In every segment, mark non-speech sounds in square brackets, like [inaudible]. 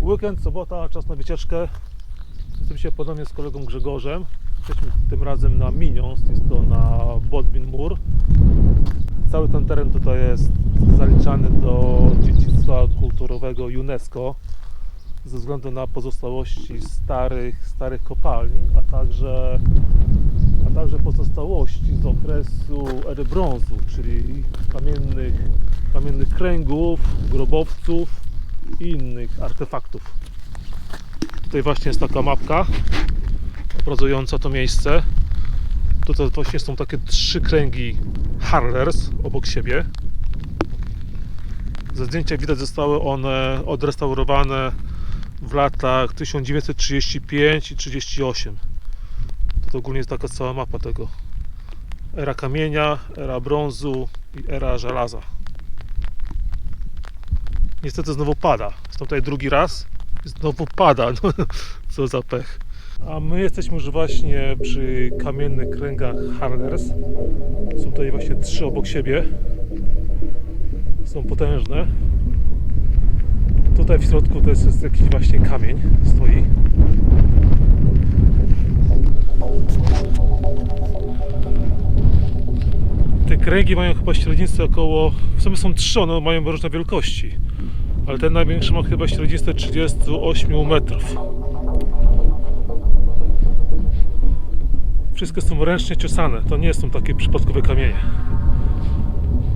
Weekend, sobota, czas na wycieczkę. Jestem się ponownie z kolegą Grzegorzem. Jesteśmy tym razem na Minions, jest to na Bodmin Mur. Cały ten teren tutaj jest zaliczany do dziedzictwa kulturowego UNESCO ze względu na pozostałości starych, starych kopalni, a także, także pozostałości z okresu ery brązu, czyli kamiennych, kamiennych kręgów, grobowców i innych artefaktów. Tutaj właśnie jest taka mapka obrazująca to miejsce. Tutaj właśnie są takie trzy kręgi Harlers obok siebie. Ze zdjęcia widać zostały one odrestaurowane w latach 1935 i 38. To ogólnie jest taka cała mapa tego. Era kamienia, era brązu i era żelaza. Niestety znowu pada. Jestem tutaj drugi raz. Znowu pada. [laughs] No, co za pech. A my jesteśmy już właśnie przy kamiennych kręgach Harlers. Są tutaj właśnie trzy obok siebie. Są potężne. Tutaj w środku to jest, jest jakiś właśnie kamień stoi. Te kręgi mają chyba średnictwo około, w sumie są trzy, one mają różne wielkości. Ale ten największy ma chyba średnictwo 38 metrów. Wszystkie są ręcznie ciosane, to nie są takie przypadkowe kamienie.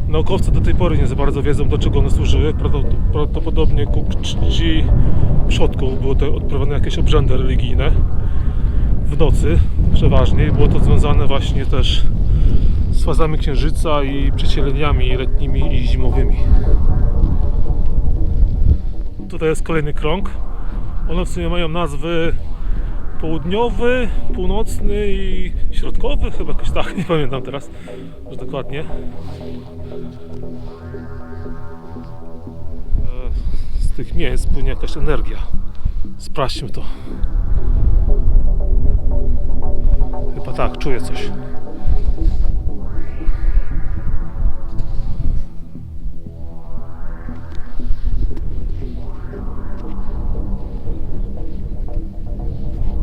Naukowcy do tej pory nie za bardzo wiedzą, do czego one służyły. Prawdopod- Prawdopodobnie ku czci przodków były to odprowadzane jakieś obrzędy religijne w nocy przeważnie. Było to związane właśnie też z fazami księżyca i przecieleniami letnimi i zimowymi. Tutaj jest kolejny krąg. One w sumie mają nazwy południowy, północny i środkowy, chyba jakoś tak, [laughs] nie pamiętam teraz już dokładnie. E, Z tych miejsc płynie jakaś energia. Sprawdźmy to. Tak, czuję coś.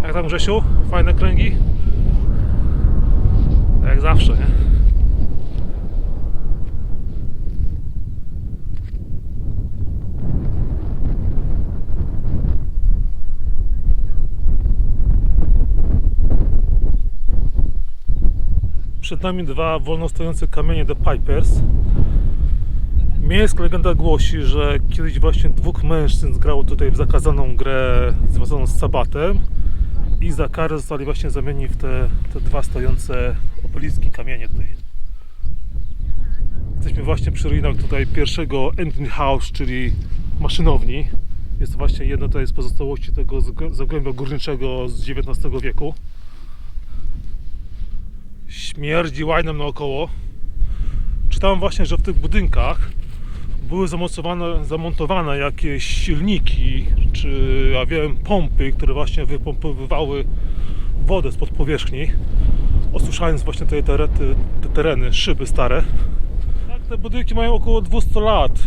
Jak tam Grzesiu? Fajne kręgi? Jak zawsze, nie? Przed nami dwa wolno stojące kamienie The Pipers. Miejska legenda głosi, że kiedyś właśnie dwóch mężczyzn grało tutaj w zakazaną grę związaną z sabatem i za karę zostali właśnie zamienieni w te, te dwa stojące obeliski kamienie tutaj. Jesteśmy właśnie przy ruinach tutaj pierwszego engine house, czyli maszynowni. Jest to właśnie jedno tutaj z pozostałości tego zagłębia górniczego z XIX wieku. Śmierdzi łajnem naokoło. Czytałem właśnie, że w tych budynkach były zamocowane, zamontowane jakieś silniki, czy ja wiem, pompy, które właśnie wypompowywały wodę spod powierzchni, osuszając właśnie te, te, te, te tereny, szyby stare. Tak, te budynki mają około 200 lat.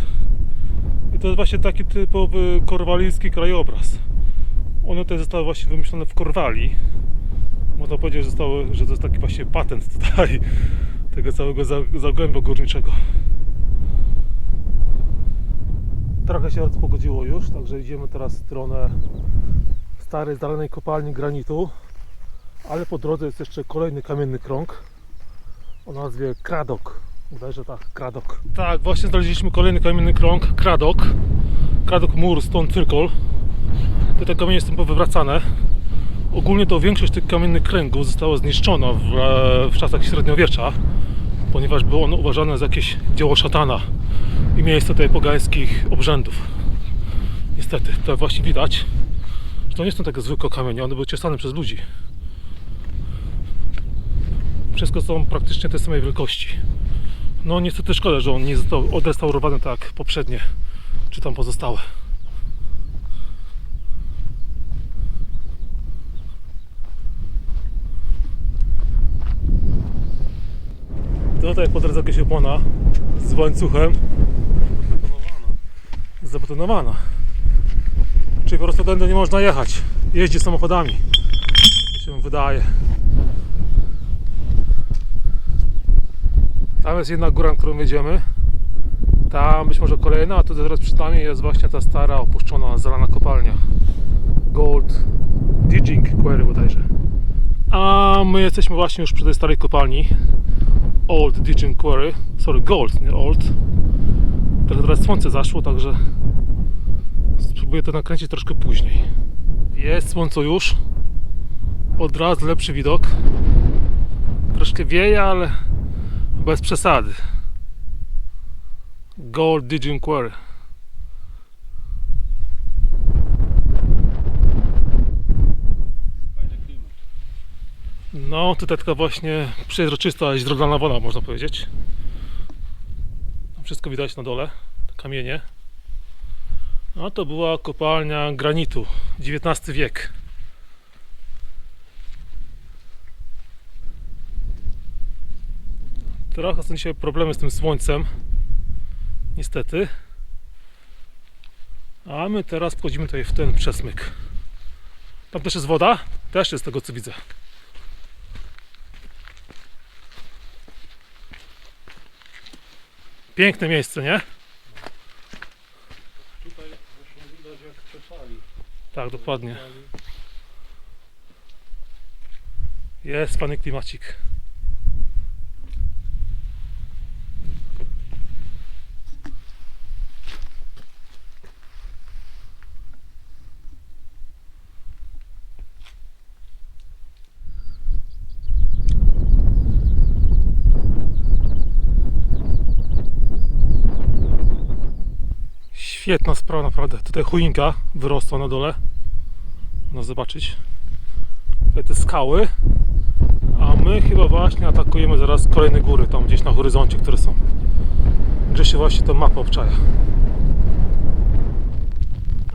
I to jest właśnie taki typowy korwalijski krajobraz. One tutaj zostały właśnie wymyślone w Korwalii. Można powiedzieć, że, zostały, że to jest taki właśnie patent tutaj tego całego za- zagłębia górniczego. Trochę się rozpogodziło już, także idziemy teraz w stronę starej, zalanej kopalni granitu. Ale po drodze jest jeszcze kolejny kamienny krąg o nazwie Kradok. Że tak, Kradok. Tak, właśnie znaleźliśmy kolejny kamienny krąg, Kradok. Kradok Mur Stone Circle. Te kamienie są powywracane. Ogólnie to większość tych kamiennych kręgów została zniszczona w, e, w czasach średniowiecza, ponieważ było ono uważane za jakieś dzieło szatana i miejsce tutaj pogańskich obrzędów. Niestety, to właśnie widać, że to nie są takie zwykłe kamienie, one były ciosane przez ludzi. Wszystko są praktycznie tej samej wielkości. No niestety szkoda, że on nie został odrestaurowany tak jak poprzednie, czy tam pozostałe. Tutaj po drodze jakaś opona z łańcuchem zabetonowana. Czyli po prostu tędy nie można jechać. Jeździ samochodami. Mi się wydaje. Tam jest jedna góra, na którą jedziemy. Tam być może kolejna, a tutaj zaraz przed nami jest właśnie ta stara, opuszczona, zalana kopalnia. Gold Digging Quarry bodajże. A my jesteśmy właśnie już przy tej starej kopalni. Old Digging Quarry. Sorry, Gold, nie Old. Teraz słońce zaszło, także spróbuję to nakręcić troszkę później. Jest słońce już. Od razu lepszy widok. Troszkę wieje, ale bez przesady. Gold Digging Quarry. Fajny klimat. No, tutaj taka właśnie przezroczysta źródlana woda, można powiedzieć. Tam wszystko widać na dole, kamienie. No to była kopalnia granitu, XIX wiek. Trochę są dzisiaj problemy z tym słońcem, niestety. A my teraz wchodzimy tutaj w ten przesmyk. Tam też jest woda? Też jest z tego co widzę. Piękne miejsce, nie? Tutaj zresztą widać jak przeszali. Tak, dokładnie. Jest fajny klimacik. Świetna sprawa, naprawdę. Tutaj choinka wyrosła na dole. Można zobaczyć. Tutaj te skały. A my chyba właśnie atakujemy zaraz kolejne góry, tam gdzieś na horyzoncie, które są. Gdzie się właśnie ta mapa obczaja.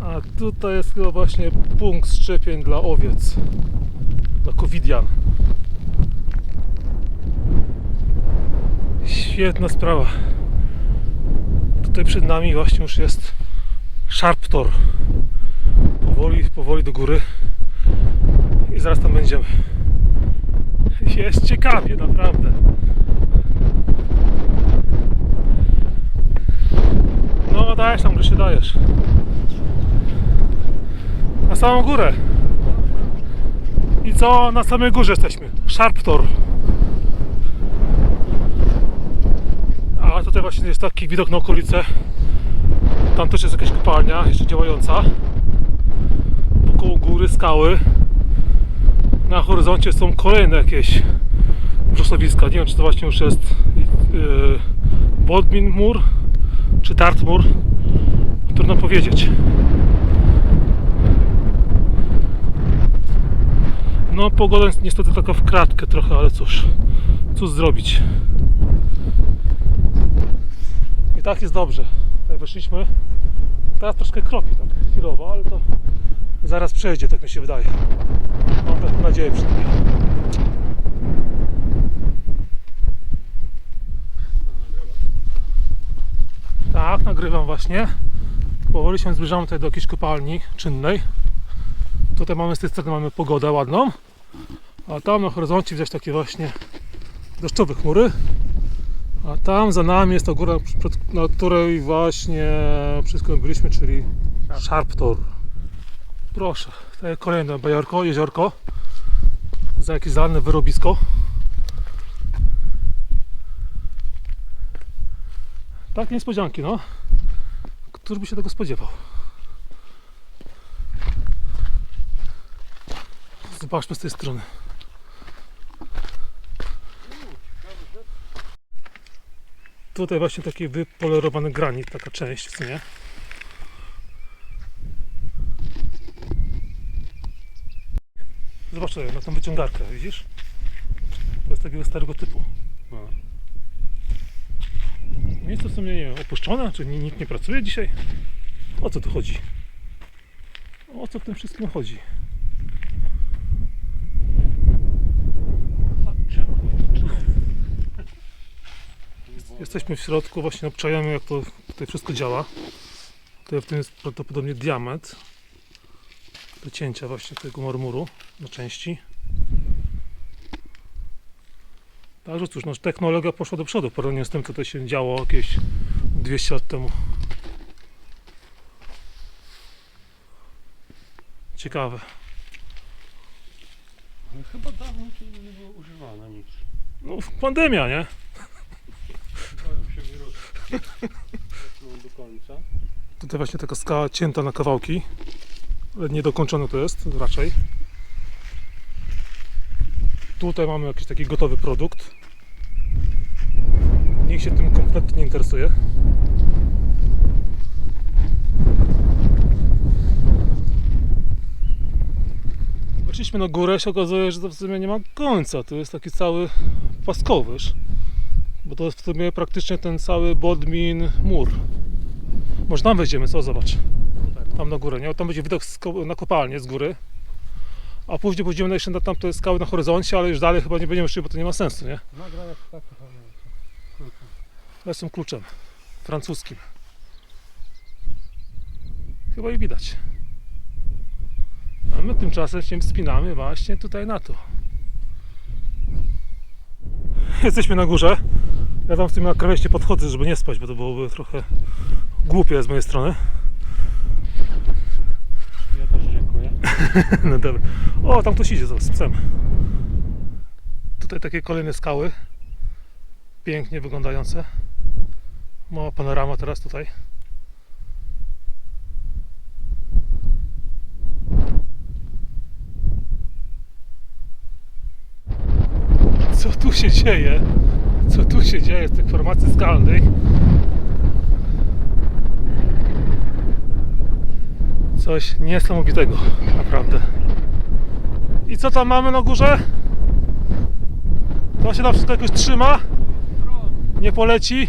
A tutaj jest chyba właśnie punkt szczepień dla owiec. Dla covidian. Świetna sprawa. Tutaj przed nami właśnie już jest Sharptor. Powoli, powoli do góry. I zaraz tam będziemy. Jest ciekawie, naprawdę. No dajesz tam, gdzie się dajesz. Na samą górę. I co? Na samej górze jesteśmy. Sharptor. A tutaj właśnie jest taki widok na okolicę. Tam też jest jakaś kopalnia, jeszcze działająca. Wokoło góry, skały. Na horyzoncie są kolejne jakieś wrzosowiska. Nie wiem, czy to właśnie już jest yy, Bodmin Mur, czy Dartmur. Trudno powiedzieć. No, pogoda jest niestety taka w kratkę trochę, ale cóż, cóż zrobić. I tak jest dobrze. Tutaj weszliśmy. Teraz troszkę kropi tak chwilowo, ale to zaraz przejdzie, tak mi się wydaje. Mam taką nadzieję przynajmniej. Tak, nagrywam właśnie. Powoli się zbliżamy tutaj do jakiejś kopalni czynnej. Tutaj mamy z tej strony mamy pogodę ładną. A tam na horyzoncie widać takie właśnie deszczowe chmury. A tam za nami jest ta góra, na której właśnie którą byliśmy, czyli Sharptor. Proszę, tutaj kolejne bajorko, jeziorko. Za jakieś zalane wyrobisko. Tak niespodzianki, no. Któż by się tego spodziewał? Zobaczmy z tej strony. Tutaj właśnie taki wypolerowany granit, taka część, co nie? Zobacz sobie na tą wyciągarkę, widzisz? To jest takiego starego typu. No. Miejsce w sumie nie wiem, opuszczone, czy ni- nikt nie pracuje dzisiaj? O co tu chodzi? O co w tym wszystkim chodzi? Jesteśmy w środku, właśnie obczajamy jak to tutaj wszystko działa. Tutaj w tym jest prawdopodobnie diament do cięcia właśnie tego marmuru na części. Także cóż, no, technologia poszła do przodu porównaniu z tym, co to się działo jakieś 200 lat temu. Ciekawe. No, chyba dawno to nie było używane nic. No, pandemia, nie? Do końca. Tutaj właśnie taka skała cięta na kawałki. Ale niedokończone to jest raczej. Tutaj mamy jakiś taki gotowy produkt. Nikt się tym kompletnie nie interesuje. Weszliśmy na górę, się okazuje, że to w sumie nie ma końca. To jest taki cały paskowyż. Bo to jest w sumie praktycznie ten cały Bodmin mur. Może tam wejdziemy, co? Zobacz. Tam na górę, nie? Tam będzie widok na kopalnię z góry. A później pójdziemy jeszcze na tamte skały na horyzoncie, ale już dalej chyba nie będziemy szli, bo to nie ma sensu, nie? Jestem kluczem francuskim. Chyba i widać. A my tymczasem się wspinamy właśnie tutaj na to. [laughs] Jesteśmy na górze. Ja tam w tym na krawęści podchodzę, żeby nie spać, bo to byłoby trochę głupie z mojej strony. Ja też dziękuję. [laughs] No dobra. O, tam ktoś idzie z psem. Tutaj takie kolejne skały. Pięknie wyglądające. Mała panorama teraz tutaj. Co tu się dzieje? Co tu się dzieje z tych formacji skalnych? Coś niesamowitego, naprawdę. I co tam mamy na górze? To się tam wszystko jakoś trzyma? Nie poleci?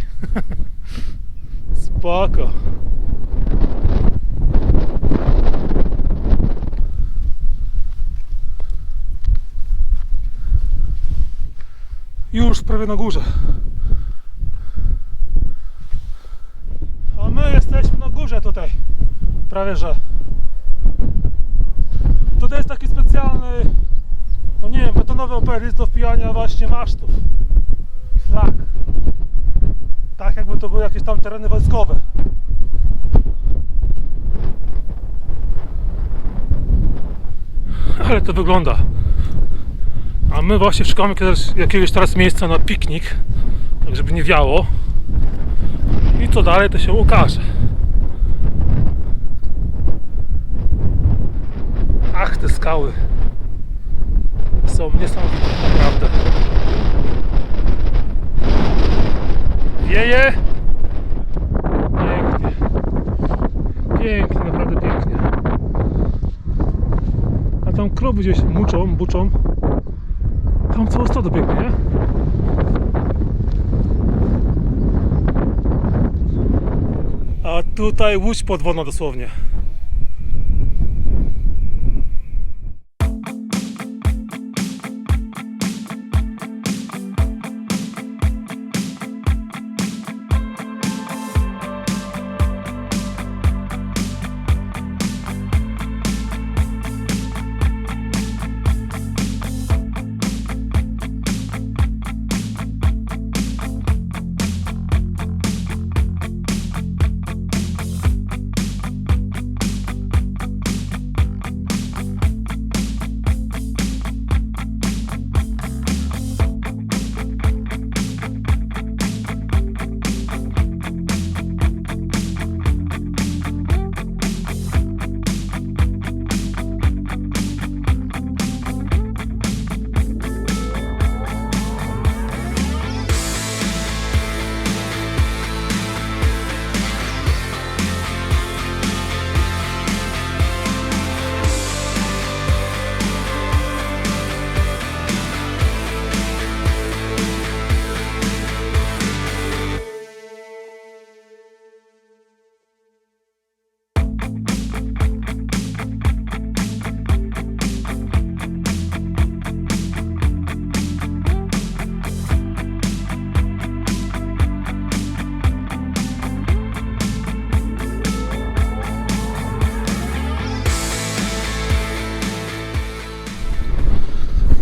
[laughs] Spoko. Już prawie na górze. A my jesteśmy na górze tutaj. Prawie że. Tutaj jest taki specjalny, no nie wiem, betonowy operis do wpijania właśnie masztów i flag. Tak jakby to były jakieś tam tereny wojskowe. Ale to wygląda. A my właśnie szukamy jakiegoś teraz miejsca na piknik, tak żeby nie wiało. I co dalej to się ukaże. Ach, te skały są niesamowite, naprawdę. Wieje. Pięknie. Pięknie, naprawdę pięknie. A tam krowy gdzieś muczą, buczą. Tam całe stado biegnie, nie? A tutaj łódź podwodna dosłownie.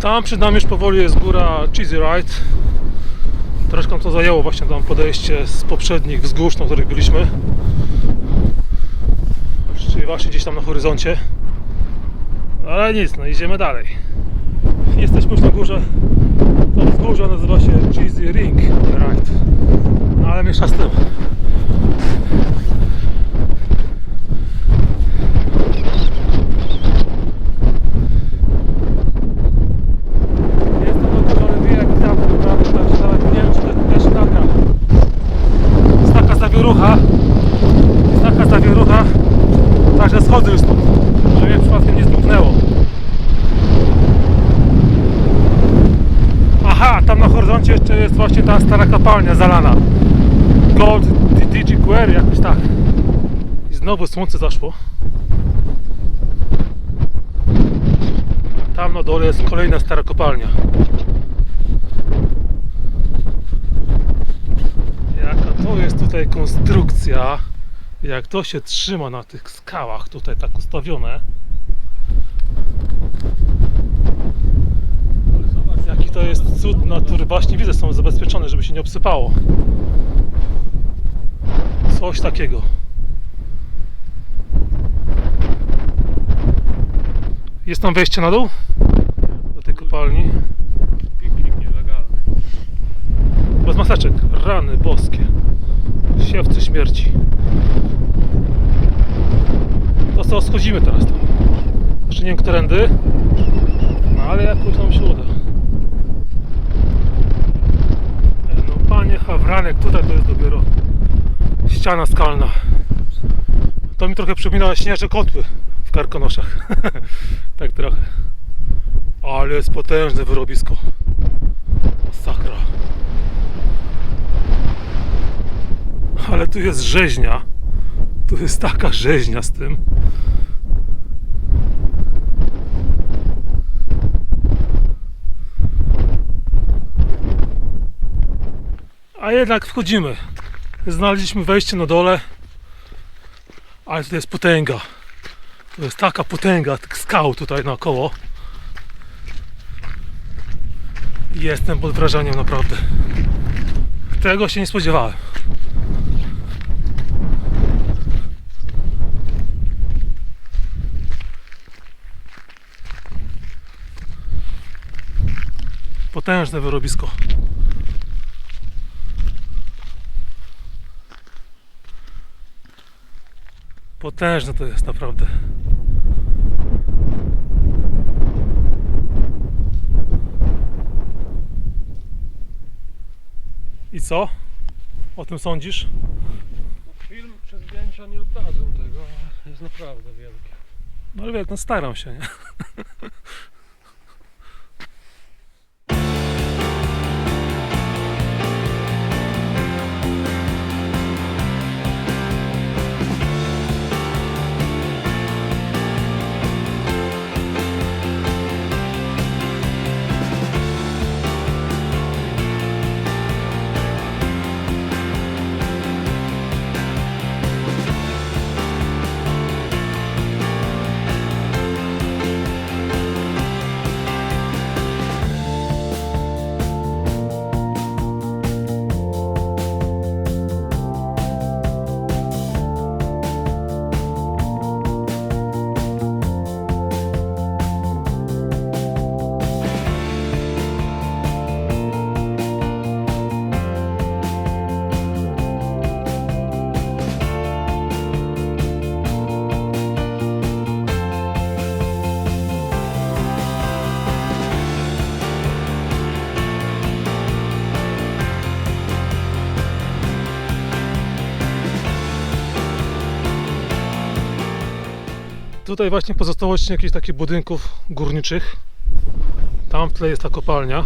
Tam przed nami już powoli jest góra Cheesy Ride. Troszkę to zajęło właśnie tam podejście z poprzednich wzgórz, na których byliśmy. Czyli właśnie gdzieś tam na horyzoncie. Ale nic, no idziemy dalej. Jesteśmy już na górze. To wzgórze nazywa się Cheesy Ring Ride. No ale miesza z tym. Jestem na górze, ale wie jak tam naprawdę tak się nawet nie wiem czy to też nagra. Jest taka zawierucha. Jest taka zawierucha. Także schodzę już stąd. Żeby mnie przypadkiem nie zdmuchnęło. Aha, tam na horyzoncie jeszcze jest właśnie ta stara kopalnia zalana. Gold DG Quarry, jakoś tak. I znowu słońce zaszło. A tam na dole jest kolejna stara kopalnia. Jaka to jest tutaj konstrukcja. Jak to się trzyma na tych skałach tutaj tak ustawione. Jaki to jest cud natury. Właśnie widzę, są zabezpieczone, żeby się nie obsypało. Coś takiego. Jest tam wejście na dół? Do tej kopalni. piknik nielegalny. Bez maseczek. Rany boskie. Siewcy śmierci. To co, schodzimy teraz tam. Jeszcze nie wiem, którędy. No ale jakoś nam się uda. E, No panie Hawranek, tutaj to jest dopiero ściana skalna. To mi trochę przypomina śnieżne kotły w Karkonoszach. [laughs] tak trochę. Ale jest potężne wyrobisko. Masakra. Ale tu jest rzeźnia. Tu jest taka rzeźnia z tym. A jednak wchodzimy. Znaleźliśmy wejście na dole. Ale to jest potęga. To jest taka potęga tych skał tutaj naokoło. Jestem pod wrażeniem naprawdę. Tego się nie spodziewałem. Potężne wyrobisko. Potężne to jest naprawdę. I co? O tym sądzisz? Film czy zdjęcia nie oddadzą tego, ale jest naprawdę wielkie. No ale wiesz, no staram się, nie? Tutaj właśnie pozostałości jakichś takich budynków górniczych. Tam w tle jest ta kopalnia.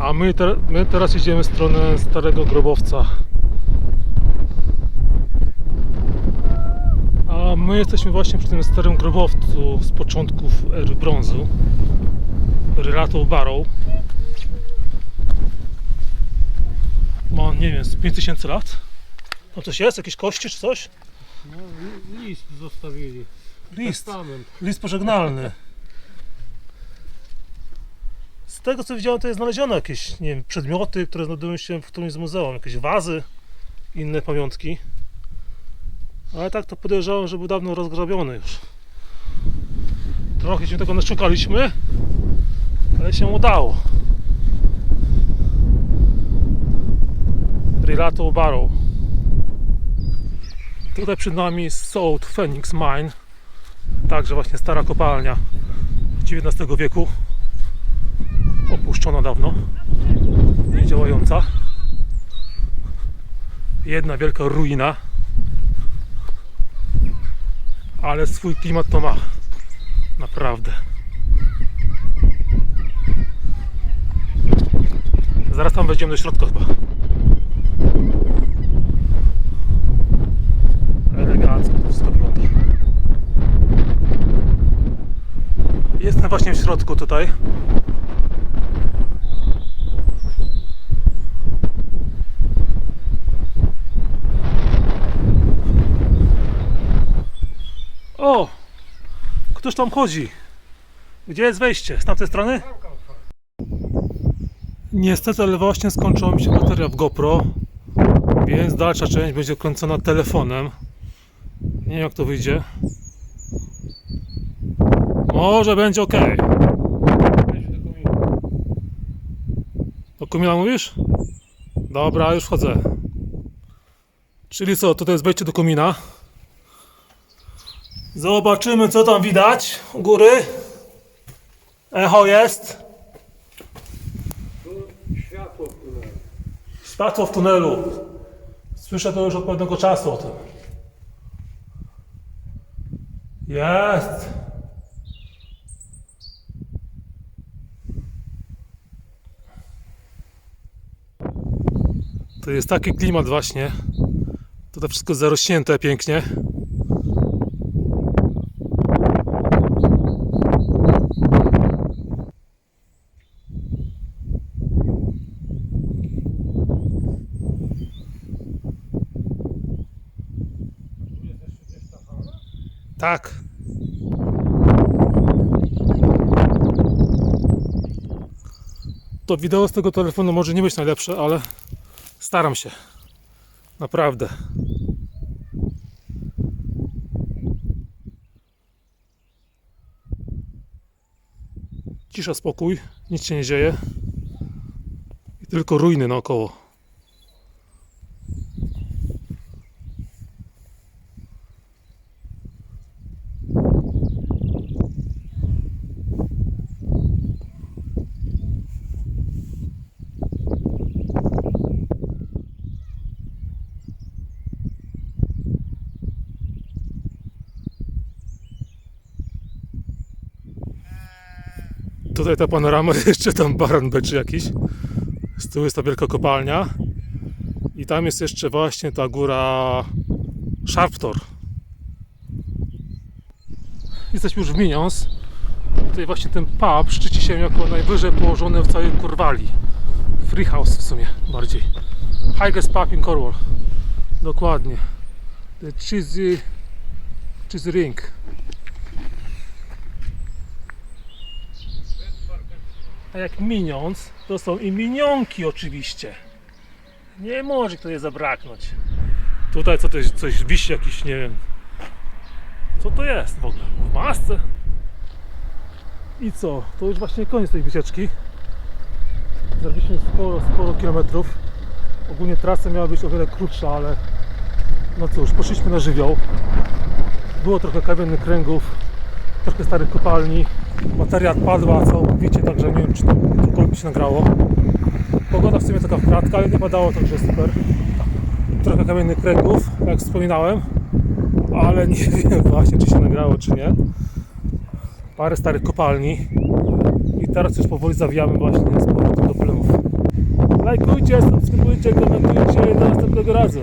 A my, te, my teraz idziemy w stronę starego grobowca. A my jesteśmy właśnie przy tym starym grobowcu z początków ery brązu. Relato Barrow. Ma, nie wiem, z 5000 lat? Tam coś jest? Jakieś kości czy coś? No, li- list zostawili. List. Testament. List pożegnalny. Z tego co widziałem, to jest znaleziono jakieś, nie wiem, przedmioty, które znajdują się w którymś z muzeum, jakieś wazy, inne pamiątki. Ale tak to podejrzewam, że był dawno rozgrabiony już. Trochę się tego naszukaliśmy, ale się udało. Rilato Barrow. Tutaj przed nami South Phoenix Mine. Także właśnie stara kopalnia XIX wieku. Opuszczona dawno. Nie działająca. Jedna wielka ruina. Ale swój klimat to ma. Naprawdę. Zaraz tam wejdziemy do środka chyba. Elegancko to wszystko wygląda. Jestem właśnie w środku tutaj. O! Ktoś tam chodzi. Gdzie jest wejście? Z tamtej strony? Niestety, ale właśnie skończyła mi się bateria w GoPro, więc dalsza część będzie kręcona telefonem. Nie wiem jak to wyjdzie. Może będzie ok. Do komina. Do komina mówisz? Dobra, już wchodzę. Czyli co, tutaj jest wejście do komina. Zobaczymy co tam widać u góry. Echo jest. Światło wpłynęło. Światło w tunelu. Słyszę to już od pewnego czasu o tym. Jest. To jest taki klimat właśnie. Tutaj wszystko zarośnięte pięknie. Tak. To wideo z tego telefonu może nie być najlepsze, ale staram się. Naprawdę. Cisza, spokój, nic się nie dzieje. I tylko ruiny naokoło. Tutaj ta panorama, [laughs] jeszcze tam baran beczy jakiś. Z tyłu jest ta wielka kopalnia. I tam jest jeszcze właśnie ta góra Sharptor. Jesteśmy już w Minions. Tutaj właśnie ten pub szczyci się jako najwyżej położony w całej Kurwali. Free house w sumie bardziej. Highest pub in Cornwall. Dokładnie. The Cheesy, cheesy Ring. A jak minions, to są i minionki oczywiście. Nie może tutaj zabraknąć. Tutaj co to jest, coś wisi jakiś, nie wiem. Co to jest w ogóle? W masce? I co? To już właśnie koniec tej wycieczki. Zrobiliśmy sporo, sporo kilometrów. Ogólnie trasa miała być o wiele krótsza, ale no cóż, poszliśmy na żywioł. Było trochę kamiennych kręgów, trochę starych kopalni. Bateria padła całkowicie, także nie wiem czy to cokolwiek się nagrało. Pogoda w sumie taka wkratka, ale nie padało, także super. Trochę kamiennych kręgów, jak wspominałem, ale nie [laughs] wiem właśnie czy się nagrało czy nie. Parę starych kopalni i teraz już powoli zawijamy właśnie z powrotem do plemów. Lajkujcie, subskrybujcie, komentujcie do następnego razu.